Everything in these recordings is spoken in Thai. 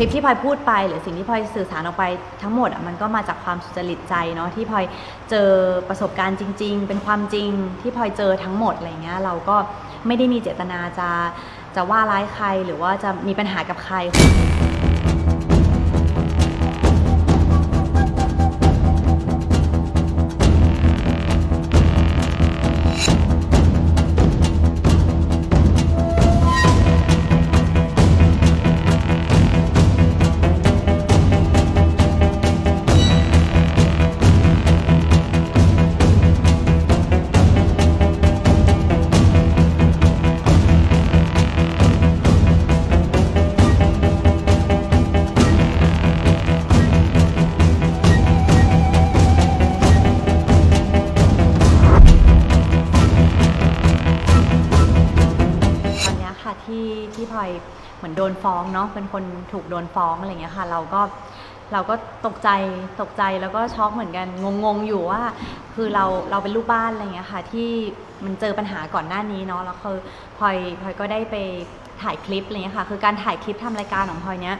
คลิปที่พลอยพูดไป หรือสิ่งที่พลอยสื่อสารออกไปทั้งหมดอะมันก็มาจากความสุจริตใจเนาะที่พลอยเจอประสบการณ์จริง ๆ เป็นความจริงที่พลอยเจอทั้งหมดอะไรเงี้ยเราก็ไม่ได้มีเจตนาจะจะว่าร้ายใครหรือว่าจะมีปัญหากับใคร ที่ที่พลอยเหมือนโดนฟ้องเนาะเป็นคนถูกโดนฟ้องอะไรเงี้ยค่ะ เราก็เราก็ตกใจตกใจแล้วก็ช็อกเหมือนกันงงๆอยู่ว่า คือเราเราเป็นลูกบ้านอะไรเงี้ยค่ะ ที่มันเจอปัญหาก่อนหน้านี้เนาะแล้วคือพลอยพลอยก็ได้ไปถ่ายคลิปอะไรเงี้ยค่ะ คือการถ่ายคลิปทำรายการของพลอยเนี้ย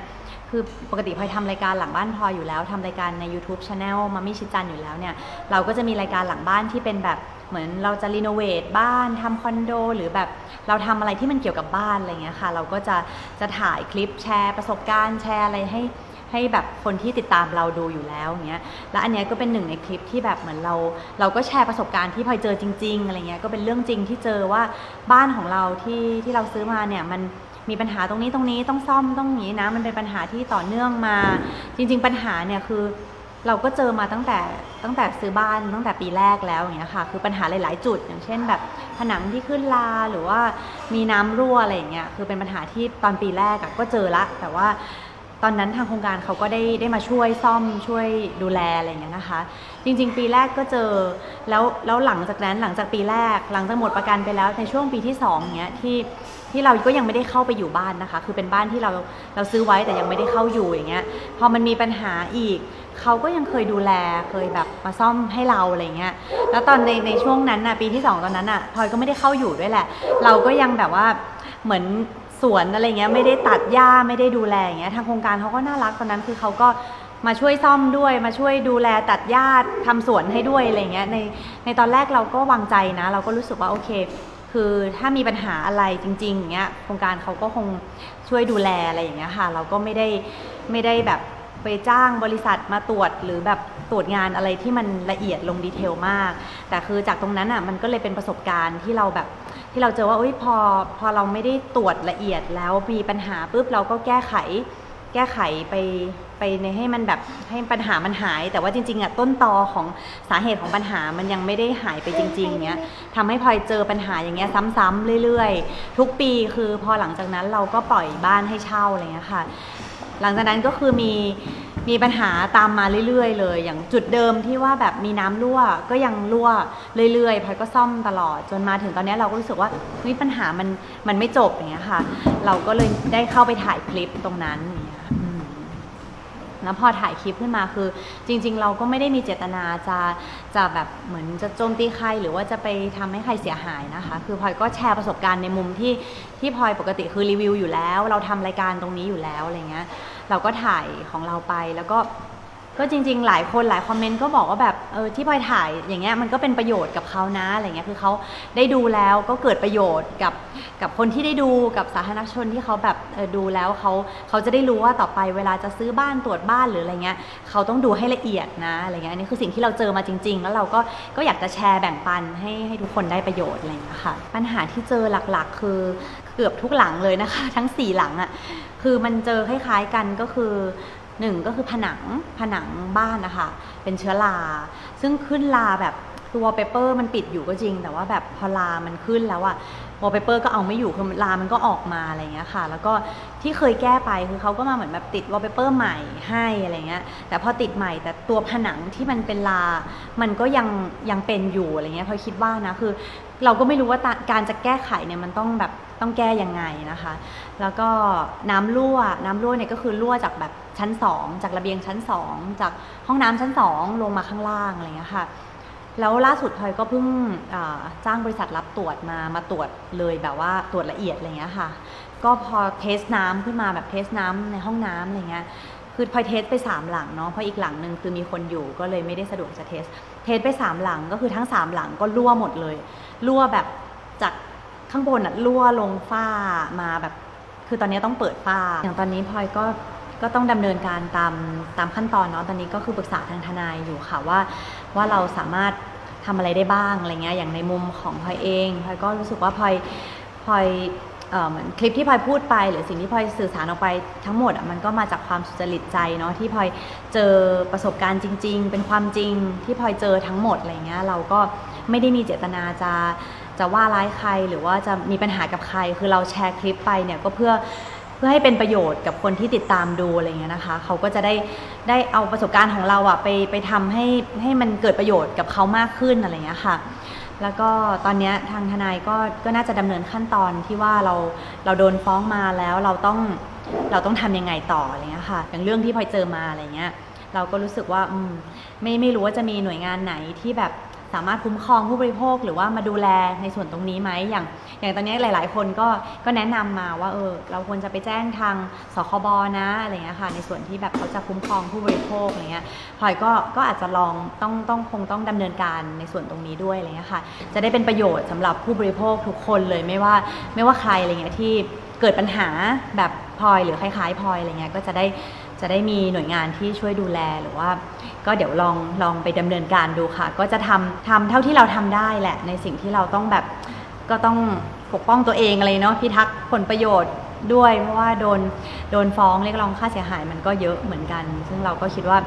คือปกติพลอยทำรายการหลังบ้านพลอยอยู่แล้วทำรายการใน YouTube Channel มามิชิจันอยู่แล้วเนี่ยเราก็จะมีรายการหลังบ้านที่เป็นแบบเหมือนเราจะรีโนเวทบ้านทำคอนโด หรือแบบเราทำอะไรที่มันเกี่ยวกับบ้านอะไรเงี้ยค่ะ เราก็จะจะถ่ายคลิปแชร์ประสบการณ์แชร์อะไรให้ให้แบบคนที่ติดตามเราดูอยู่แล้วอย่างเงี้ย แล้วอันเนี้ยก็เป็นหนึ่งในคลิปที่แบบเหมือนเรา เราก็แชร์ประสบการณ์ที่พลอยเจอจริง ๆ อะไรเงี้ย ก็เป็นเรื่องจริงที่เจอว่าบ้านของเราที่ที่เราซื้อมาเนี่ยมัน มีปัญหาตรงนี้ตรงนี้ต้องซ่อมต้องอย่างนี้นะ มันเป็นปัญหาที่ต่อเนื่องมา จริง ๆ ปัญหาเนี่ยคือเราก็เจอมาตั้งแต่ตั้งแต่ซื้อบ้านตั้งแต่ปีแรกแล้วอย่างเงี้ยค่ะ คือปัญหาหลาย ๆ จุด อย่างเช่น แบบผนังที่ขึ้นลาหรือว่ามีน้ำรั่วอะไรอย่างเงี้ยคือเป็นปัญหาที่ตอนปีแรกก็เจอละแต่ว่า ตอนนั้นทางโครงการเขาก็ได้ได้มาช่วยซ่อมช่วยดูแลอะไรอย่างเงี้ยนะคะ จริง ๆ ปีแรกก็เจอแล้วแล้วหลังจากนั้นหลังจากปีแรก หลังจากหมดประกันไปแล้วในช่วงปีที่สองเงี้ยที่ที่เราก็ยังไม่ได้เข้าไปอยู่บ้านนะคะ คือเป็นบ้านที่เราเราซื้อไว้แต่ยังไม่ได้เข้าอยู่อย่างเงี้ยพอมันมีปัญหาอีกเขาก็ยังเคยดูแลเคยแบบมาซ่อมให้เราอะไรเงี้ยแล้วตอนในในช่วงนั้นน่ะปีที่สองตอนนั้นน่ะพลอยก็ไม่ได้เข้าอยู่ด้วยแหละ เราก็ยังแบบว่าเหมือน สวนอะไรเงี้ยไม่ได้ตัดหญ้าไม่ได้ดูแลอย่างเงี้ยทางโครงการเขาก็น่ารักตอนนั้นคือเขาก็มาช่วยซ่อมด้วยมาช่วยดูแลตัดหญ้าทำสวนให้ด้วยอะไรเงี้ยในในตอนแรกเราก็วางใจนะ เราก็รู้สึกว่าโอเค คือถ้ามีปัญหาอะไรจริงๆอย่างเงี้ยโครงการเขาก็คงช่วยดูแลอะไรอย่างเงี้ยค่ะ เราก็ไม่ได้ไม่ได้แบบไปจ้างบริษัทมาตรวจหรือแบบตรวจงานอะไรที่มันละเอียดลงดีเทลมาก แต่คือจากตรงนั้นอะมันก็เลยเป็นประสบการณ์ที่เราแบบ ที่เราเจอว่าเอ้ยพอพอเราไม่ได้ตรวจละเอียดแล้วมีปัญหาปุ๊บเราก็แก้ไข แก้ไขไปไปในให้มันแบบให้ปัญหามันหาย แต่ว่าจริงๆอะต้นตอของสาเหตุของปัญหามันยังไม่ได้หายไปจริง ๆเนี้ยทำให้พลอยเจอปัญหาอย่างเงี้ยซ้ำๆเรื่อยๆ ทุกปีคือพอหลังจากนั้นเราก็ปล่อยบ้านให้เช่าอะไรเงี้ยค่ะ หลังจากนั้นก็คือมี มีปัญหาตามมาเรื่อยๆ เลย อย่างจุดเดิมที่ว่าแบบมีน้ำรั่วก็ยังรั่วเรื่อยๆพลอยก็ซ่อมตลอดจนมาถึงตอนนี้เราก็รู้สึกว่าเฮ้ยปัญหามันมันไม่จบอย่างเงี้ยค่ะ เราก็เลยได้เข้าไปถ่ายคลิปตรงนั้นอย่างเงี้ย แล้วพอถ่ายคลิปขึ้นมาคือ จริง ๆ เราก็ไม่ได้มีเจตนาจะจะแบบเหมือนจะโจมตีใคร หรือว่าจะไปทำให้ใครเสียหายนะคะ คือพลอยก็แชร์ประสบการณ์ในมุมที่ที่พลอยปกติคือรีวิวอยู่แล้ว เราทำรายการตรงนี้อยู่แล้วอะไรเงี้ยเราก็ถ่ายของเราไปแล้วก็ ก็จริง ๆ หลายคนหลายคอมเมนต์ก็บอกว่าแบบเออที่พลอยถ่ายอย่างเงี้ยมันก็เป็นประโยชน์กับเขานะอะไรเงี้ยคือเขาได้ดูแล้วก็เกิดประโยชน์กับกับคนที่ได้ดูกับสาธารณชนที่เขาแบบเออดูแล้วเขาเขาจะได้รู้ว่าต่อไปเวลาจะซื้อบ้านตรวจบ้านหรืออะไรเงี้ยเขาต้องดูให้ละเอียดนะอะไรเงี้ยอันนี้คือสิ่งที่เราเจอมาจริง ๆ แล้วเราก็ก็อยากจะแชร์แบ่งปันให้ให้ทุกคนได้ประโยชน์อะไรเงี้ยค่ะปัญหาที่เจอหลักๆ คือเกือบทุกหลังเลยนะคะ ทั้งสี่หลังอะ่ะคือมันเจอคล้ายๆกันก็คือ หนึ่งก็คือผนังผนังบ้านนะคะเป็นเชื้อรา ซึ่งขึ้นราแบบ ตัวเปเปอร์มันปิดอยู่ก็จริง แต่ว่าแบบพอรามันขึ้นแล้วอะวอลเปเปอร์ก็เอาไม่อยู่คือรามันก็ออกมาอะไรเงี้ยค่ะ แล้วก็ที่เคยแก้ไปคือเขาก็มาเหมือนแบบติดวอลเปเปอร์ใหม่ให้อะไรเงี้ย แต่พอติดใหม่แต่ตัวผนังที่มันเป็นรามันก็ยังยังเป็นอยู่อะไรเงี้ยพอคิดว่านะคือ เราก็ไม่รู้ว่าการจะแก้ไขเนี่ยมันต้องแบบต้องแก้ยังไงนะคะ แล้วก็น้ำรั่ว น้ำรั่วเนี่ยก็คือรั่วจากแบบชั้น 2 จากระเบียงชั้น 2 จากห้องน้ำชั้น 2 ลงมาข้างล่างอะไรเงี้ยค่ะ แล้วล่าสุดพลอยก็เพิ่งจ้างบริษัทรับตรวจมามาตรวจเลยแบบว่าตรวจละเอียดอะไรเงี้ยค่ะ ก็พอเทสน้ำขึ้นมาแบบเทสน้ำในห้องน้ำอะไรเงี้ยคือพลอยเทสไปสามหลังเนาะเพราะอีกหลังหนึ่งคือมีคนอยู่ก็เลยไม่ได้สะดวกจะเทส เทสไปสามหลังก็คือทั้งสามหลังก็รั่วหมดเลยรั่วแบบจากข้างบนอะรั่วลงฝ้ามาแบบ คือตอนนี้ต้องเปิดฝ้า อย่างตอนนี้พลอยก็ ก็ต้องดำเนินการตามตามขั้นตอนเนาะตอนนี้ก็คือปรึกษาทางทนายอยู่ค่ะว่า ว่าเราสามารถทำอะไรได้บ้างอะไรเงี้ยอย่างในมุมของพลอยเองพลอยก็รู้สึกว่าพลอยพลอยเอ่อเหมือนคลิปที่พลอยพูดไป หรือสิ่งที่พลอยสื่อสารออกไปทั้งหมดอะมันก็มาจากความสุจริตใจเนาะที่พลอยเจอประสบการณ์จริง ๆ เป็นความจริงที่พลอยเจอทั้งหมดอะไรเงี้ยเราก็ไม่ได้มีเจตนาจะจะว่าร้ายใครหรือว่าจะมีปัญหากับใคร คือเราแชร์คลิปไปเนี่ยก็เพื่อ เพื่อให้เป็นประโยชน์กับคนที่ติดตามดูอะไรเงี้ยนะคะ เขาก็จะได้ได้เอาประสบการณ์ของเราอะไปไปทำให้ให้มันเกิดประโยชน์กับเขามากขึ้นอะไรเงี้ยค่ะ แล้วก็ตอนนี้ทางทนายก็ก็น่าจะดำเนินขั้นตอนที่ว่าเราเราโดนฟ้องมาแล้วเราต้องเราต้องทำยังไงต่ออะไรเงี้ยค่ะ อย่างเรื่องที่พลอยเจอมาอะไรเงี้ย เราก็รู้สึกว่าอืมไม่ไม่รู้ว่าจะมีหน่วยงานไหนที่แบบ สามารถคุ้มครองผู้บริโภคหรือว่ามาดูแลในส่วนตรงนี้ไหมอย่าง อย่างตอนนี้หลาย ๆ คนก็ก็แนะนำมาว่าเออเราควรจะไปแจ้งทางสคบนะอะไรเงี้ยค่ะในส่วนที่แบบเขาจะคุ้มครองผู้บริโภคอะไรเงี้ยพลอยก็ก็อาจจะลองต้องต้องคงต้องดำเนินการในส่วนตรงนี้ด้วยอะไรเงี้ยค่ะจะได้เป็นประโยชน์สำหรับผู้บริโภคทุกคนเลยไม่ว่าไม่ว่าใครอะไรเงี้ยที่เกิดปัญหาแบบพลอยหรือคล้ายๆพลอยอะไรเงี้ยก็จะได้ จะได้มีหน่วยงานที่ช่วยดูแลหรือว่า ก็เดี๋ยวลองลองไปดำเนินการดูค่ะ ก็จะทำทำเท่าที่เราทำได้แหละ ในสิ่งที่เราต้องแบบก็ต้องปกป้องตัวเองอะไรเนาะพิทักษ์ผลประโยชน์ด้วยเพราะว่าโดนโดนฟ้องเรียกร้องค่าเสียหายมันก็เยอะเหมือนกัน ซึ่งเราก็คิดว่า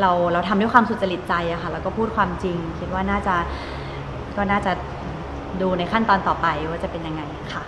เราเราทำด้วยความสุจริตใจอะค่ะแล้วก็พูดความจริง คิดว่าน่าจะก็น่าจะดูในขั้นตอนต่อไปว่าจะเป็นยังไงค่ะ